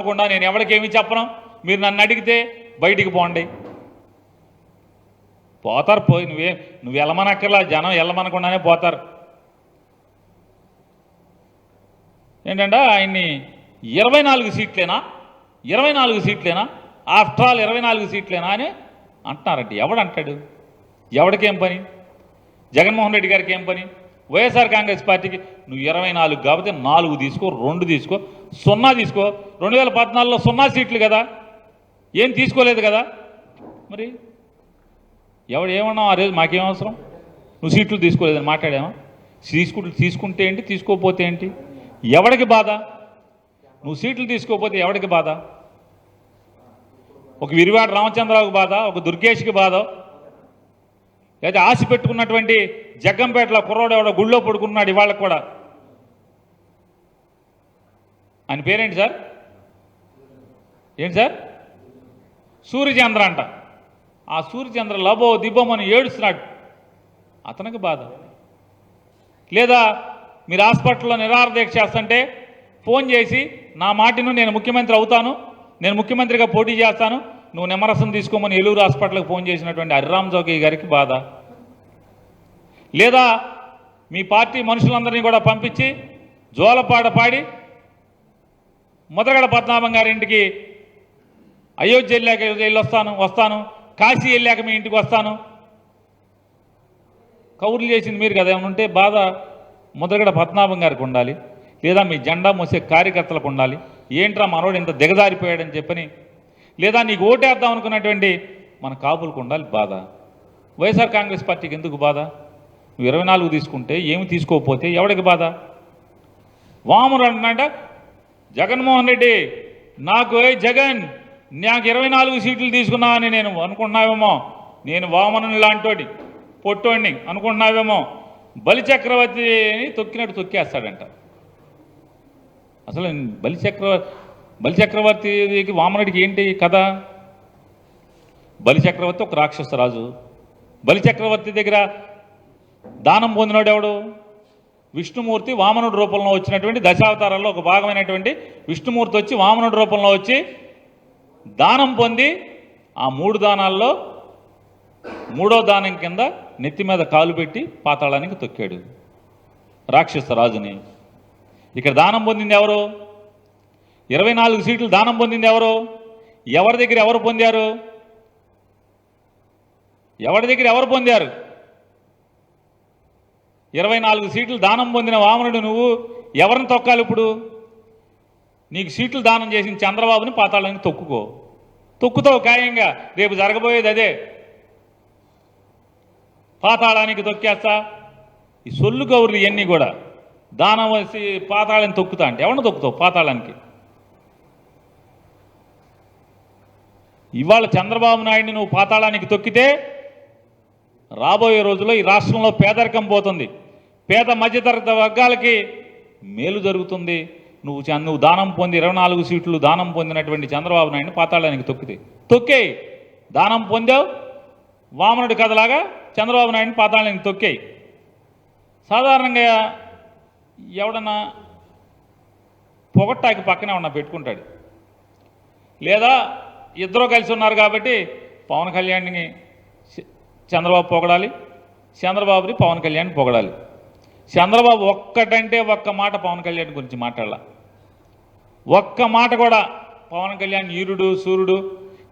కాకుండా నేను ఎవరికేమి చెప్పను? మీరు నన్ను అడిగితే బయటికి పోండి. పోతారు పోయి నువ్వే నువ్వు వెళ్ళమనక్కర్లా జనం వెళ్ళమనకుండానే పోతారు. ఏంటంటే ఆయన్ని ఇరవై నాలుగు సీట్లేనా? ఇరవై నాలుగు సీట్లేనా? ఆఫ్టర్ ఆల్ ఇరవై నాలుగు సీట్లేనా అని అంటున్నారండి ఎవడు అంటాడు? ఎవడికేం పని? జగన్మోహన్ రెడ్డి గారికి ఏం పని? వైఎస్ఆర్ కాంగ్రెస్ పార్టీకి నువ్వు ఇరవై నాలుగు కాబట్టి నాలుగు తీసుకో రెండు తీసుకో సున్నా తీసుకో. రెండు వేల పద్నాలుగులో సున్నా సీట్లు కదా. ఏం తీసుకోలేదు కదా. మరి ఎవడు ఏమన్నా ఆ రోజు మాకేం అవసరం? నువ్వు సీట్లు తీసుకోలేదని మాట్లాడామా తీసుకుంటు తీసుకుంటే ఏంటి తీసుకోకపోతే ఏంటి? ఎవడికి బాధ? నువ్వు సీట్లు తీసుకోకపోతే ఎవడికి బాధ? ఒక విరివాడ రామచంద్రరావుకి బాధ ఒక దుర్గేష్కి బాధ లేదా ఆశ పెట్టుకున్నటువంటి జగ్గంపేటలో కుర్రోడు ఎవడో గుళ్ళో పడుకున్నాడు ఇవాళ కూడా. ఆయన పేరేంటి సార్? ఏంటి సార్? సూర్యచంద్ర అంట. ఆ సూర్యచంద్ర లబో అని ఏడుస్తున్నాడు. అతనికి బాధ. లేదా మీరు హాస్పిటల్లో నిరారదీక్ష చేస్తుంటే ఫోన్ చేసి నా మాటిను నేను ముఖ్యమంత్రి అవుతాను నేను ముఖ్యమంత్రిగా పోటీ చేస్తాను నువ్వు నిమ్మరసం తీసుకోమని ఏలూరు హాస్పిటల్కి ఫోన్ చేసినటువంటి హరిరామ్ జోగి గారికి బాధ. లేదా మీ పార్టీ మనుషులందరినీ కూడా పంపించి జోలపాట పాడి ముద్రగడ పద్మనాభం గారి ఇంటికి అయోధ్య వెళ్ళాక వెళ్ళొస్తాను వస్తాను కాశీ వెళ్ళాక మీ ఇంటికి వస్తాను. కౌర్లు చేసింది మీరు కదా ఏమైనా ఉంటే బాధ ముద్రగడ పద్మనాభం గారికి ఉండాలి. లేదా మీ జెండా మోసే కార్యకర్తలకు ఉండాలి. ఏంట్రా మనోడు ఇంత దిగజారిపోయాడని చెప్పని లేదా నీకు ఓటేద్దాం అనుకున్నటువంటి మన కాపులకు ఉండాలి బాధ. వైఎస్ఆర్ కాంగ్రెస్ పార్టీకి ఎందుకు బాధ? నువ్వు ఇరవై నాలుగు తీసుకుంటే ఏమి తీసుకోకపోతే ఎవడికి బాధ? వామరు అంటున్నాడ జగన్మోహన్ రెడ్డి నాకు ఏ జగన్ నాకు ఇరవై నాలుగు సీట్లు తీసుకున్నావని నేను అనుకుంటున్నావేమో. నేను వామను లాంటోడి పొట్టోడిని అనుకుంటున్నావేమో. బలిచక్రవర్తిని తొక్కినట్టు తొక్కేస్తాడంట. అసలు బలిచక్రవర్తి బలిచక్రవర్తికి వామనుడికి ఏంటి కథ? బలిచక్రవర్తి ఒక రాక్షస రాజు. బలిచక్రవర్తి దగ్గర దానం పొందినాడు ఎవడు? విష్ణుమూర్తి వామనుడి రూపంలో వచ్చినటువంటి దశావతారాల్లో ఒక భాగమైనటువంటి విష్ణుమూర్తి వచ్చి వామనుడి రూపంలో వచ్చి దానం పొంది ఆ మూడు దానాల్లో మూడో దానం కింద నెత్తి మీద కాలు పెట్టి పాతాళానికి తొక్కాడు రాక్షస రాజుని. ఇక్కడ దానం పొందింది ఎవరు? ఇరవై నాలుగు సీట్లు దానం పొందింది ఎవరు? ఎవరి దగ్గర ఎవరు పొందారు? ఎవరి దగ్గర ఎవరు పొందారు? ఇరవై నాలుగు సీట్లు దానం పొందిన వామనుడు నువ్వు ఎవరిని తొక్కాలి ఇప్పుడు? నీకు సీట్లు దానం చేసిన చంద్రబాబుని పాతాళానికి తొక్కుకో. తొక్కుతావు ఖాయంగా రేపు జరగబోయేది అదే. పాతాళానికి తొక్కేస్తా. ఈ సొల్లు కౌరులు ఇవన్నీ కూడా దానం వచ్చి పాతాళాన్ని తొక్కుతా అంటే ఎవరిని తొక్కుతావు పాతాళానికి? ఇవాళ చంద్రబాబు నాయుడిని నువ్వు పాతాళానికి తొక్కితే రాబోయే రోజుల్లో ఈ రాష్ట్రంలో పేదరికం పోతుంది. పేద మధ్యతరగతి వర్గాలకి మేలు జరుగుతుంది. నువ్వు నువ్వు దానం పొంది ఇరవై నాలుగు సీట్లు దానం పొందినటువంటి చంద్రబాబు నాయుడిని పాతాళానికి తొక్కితే. తొక్కేయి! దానం పొందావు? వామనుడి కథలాగా చంద్రబాబు నాయుడిని పాతాళానికి తొక్కేయి. సాధారణంగా ఎవడన్నా పొగట్టాకి పక్కనే ఉన్న పెట్టుకుంటాడు. లేదా ఇద్దరు కలిసి ఉన్నారు కాబట్టి పవన్ కళ్యాణ్ని చ- చంద్రబాబు పొగడాలి చంద్రబాబుని పవన్ కళ్యాణ్ పొగడాలి. చంద్రబాబు ఒక్కటంటే ఒక్క మాట పవన్ కళ్యాణ్ గురించి మాట్లాడాల. ఒక్క మాట కూడా పవన్ కళ్యాణ్ ఈరుడు సూర్యుడు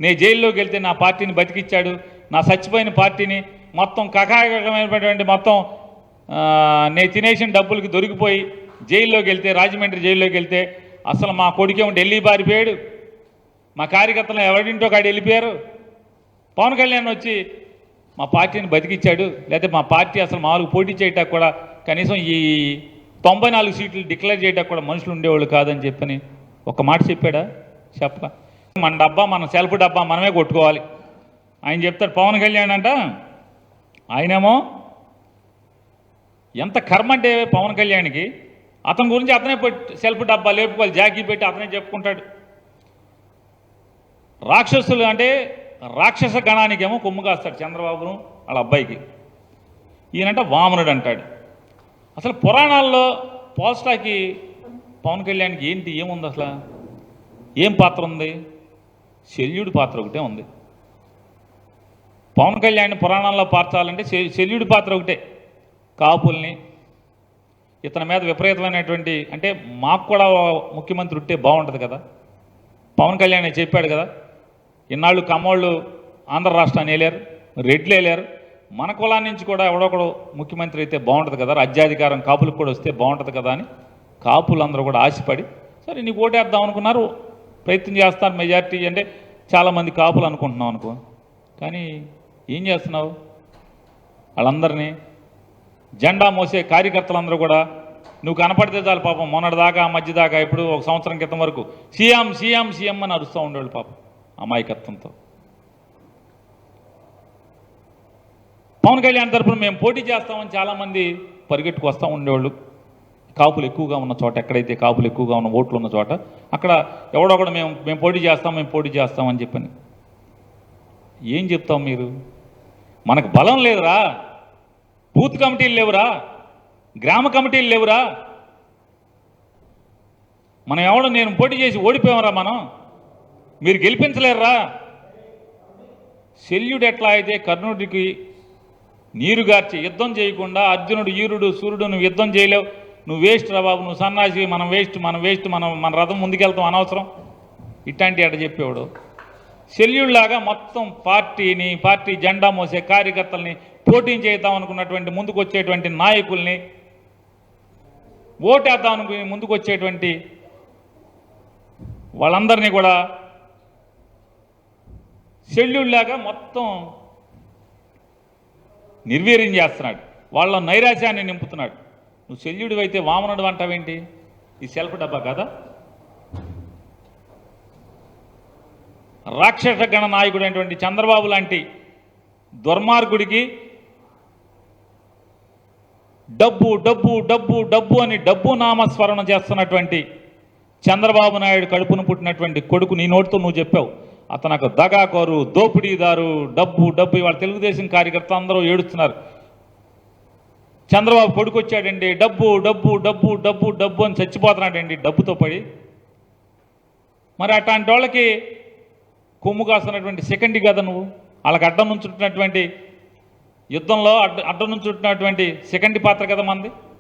నేను జైల్లోకి వెళ్తే నా పార్టీని బతికిచ్చాడు నా చచ్చిపోయిన పార్టీని మొత్తం కకాయకమైనటువంటి మొత్తం నేను తినేసిన డబ్బులకి దొరికిపోయి జైల్లోకి వెళ్తే రాజమండ్రి జైల్లోకి వెళ్తే అసలు మా కొడుకేమో ఢిల్లీ పారిపోయాడు. మా కార్యకర్తలు ఎవరింటో కాడి వెళ్ళిపోయారు? పవన్ కళ్యాణ్ వచ్చి మా పార్టీని బతికిచ్చాడు లేకపోతే మా పార్టీ అసలు మామూలుగా పోటీ చేయటానికి కూడా కనీసం ఈ తొంభై నాలుగు సీట్లు డిక్లేర్ చేయడానికి కూడా మనుషులు ఉండేవాళ్ళు కాదని చెప్పని ఒక మాట చెప్పాడా? చెప్ప. మన డబ్బా మన సెల్ఫ్ డబ్బా మనమే కొట్టుకోవాలి. ఆయన చెప్తాడు పవన్ కళ్యాణ్ అంట ఆయనేమో ఎంత కర్మ అంటే పవన్ కళ్యాణ్కి అతని గురించి అతనే పెట్టి సెల్ఫ్ డబ్బా లేపుకోవాలి జాకీ పెట్టి అతనే చెప్పుకుంటాడు. రాక్షసులు అంటే రాక్షస గణానికేమో కొమ్ము కాస్తాడు చంద్రబాబును వాళ్ళ అబ్బాయికి. ఈయనంట వామనుడు అంటాడు. అసలు పురాణాల్లో పోస్టాకి పవన్ కళ్యాణ్కి ఏంటి ఏముంది అసలు? ఏం పాత్ర ఉంది? శల్యుడి పాత్ర ఒకటే ఉంది. పవన్ కళ్యాణ్ పురాణాల్లో పార్చాలంటే శల్యుడి పాత్ర ఒకటే. కాపుల్ని ఇతని మీద విపరీతమైనటువంటి అంటే మాకు కూడా ముఖ్యమంత్రి ఉంటే బాగుంటుంది కదా. పవన్ కళ్యాణ్ చెప్పాడు కదా ఇన్నాళ్ళు కమ్మోళ్ళు ఆంధ్ర రాష్ట్రాన్ని వేలారు రెడ్లు వేలారు మన కులాన్ని నుంచి కూడా ఎవడొకడు ముఖ్యమంత్రి అయితే బాగుంటుంది కదా రాజ్యాధికారం కాపులకు కూడా వస్తే బాగుంటుంది కదా అని కాపులందరూ కూడా ఆశపడి సరే నీకు ఓటేద్దాం అనుకున్నారు ప్రయత్నం చేస్తాను మెజార్టీ అంటే చాలామంది కాపులు అనుకుంటున్నాం అనుకో. కానీ ఏం చేస్తున్నావు? వాళ్ళందరినీ జెండా మోసే కార్యకర్తలందరూ కూడా నువ్వు కనపడితే చాలు పాపం మొన్నటిదాకా మధ్యదాకా మధ్య దాకా ఇప్పుడు ఒక సంవత్సరం క్రితం వరకు సీఎం సీఎం సీఎం అని అరుస్తూ ఉండేవాళ్ళు పాపం. అమాయకత్వంతో. పవన్ కళ్యాణ్ తరపున మేము పోటీ చేస్తామని చాలామంది పరిగెట్టుకు వస్తూ ఉండేవాళ్ళు. కాపులు ఎక్కువగా ఉన్న చోట ఎక్కడైతే కాపులు ఎక్కువగా ఉన్న ఓట్లు ఉన్న చోట అక్కడ ఎవడొకడు మేము మేము పోటీ చేస్తాం మేము పోటీ చేస్తామని చెప్పని. ఏం చెప్తాం మీరు? మనకు బలం లేదురా. బూత్ కమిటీలు లేవురా. గ్రామ కమిటీలు లేవురా. మనం ఎవడో నేను పోటీ చేసి ఓడిపోయామరా మనం. మీరు గెలిపించలేరురా. శల్యుడు ఎట్లా అయితే కర్ణుడికి నీరు గార్చి యుద్ధం చేయకుండా అర్జునుడు ఈరుడు సూర్యుడు నువ్వు యుద్ధం చేయలేవు. నువ్వు వేస్ట్ రా బాబు నువ్వు సన్నాసి మనం వేస్ట్ మనం వేస్ట్ మనం మన రథం ముందుకెళ్తాం అనవసరం. ఇట్లాంటి అట చెప్పేవాడు. శల్యుడిలాగా మొత్తం పార్టీని పార్టీ జెండా మోసే కార్యకర్తల్ని పోటీ చేద్దాం అనుకున్నటువంటి ముందుకు వచ్చేటువంటి నాయకుల్ని ఓటేద్దాం అనుకుని ముందుకు వచ్చేటువంటి వాళ్ళందరినీ కూడా శల్యుడిలాగా మొత్తం నిర్వీర్యం చేస్తున్నాడు. వాళ్ళ నైరాశ్యాన్ని నింపుతున్నాడు. నువ్వు శల్యుడు అయితే వామనుడు అంటావేంటి? ఈ సెల్ఫ్ డబ్బా కదా? రాక్షస గణ నాయకుడు అయినటువంటి చంద్రబాబు లాంటి దుర్మార్గుడికి డబ్బు డబ్బు డబ్బు డబ్బు అని డబ్బు నామస్మరణ చేస్తున్నటువంటి చంద్రబాబు నాయుడు కడుపును పుట్టినటువంటి కొడుకు నీ నోటితో నువ్వు చెప్పావు. అతనకు దగాకోరు దోపిడీదారు డబ్బు డబ్బు ఇవాళ తెలుగుదేశం కార్యకర్త అందరూ ఏడుస్తున్నారు. చంద్రబాబు కొడుకు డబ్బు డబ్బు డబ్బు డబ్బు డబ్బు అని చచ్చిపోతున్నాడండి డబ్బుతో పడి. మరి అట్లాంటి వాళ్ళకి కొమ్ము కాస్తున్నటువంటి సెకండ్ కదా నువ్వు వాళ్ళకి అడ్డం నుంచుంటున్నటువంటి యుద్ధంలో అడ్డ అడ్డం నుంచుంటున్నటువంటి సెకండ్ పాత్ర కదా మంది.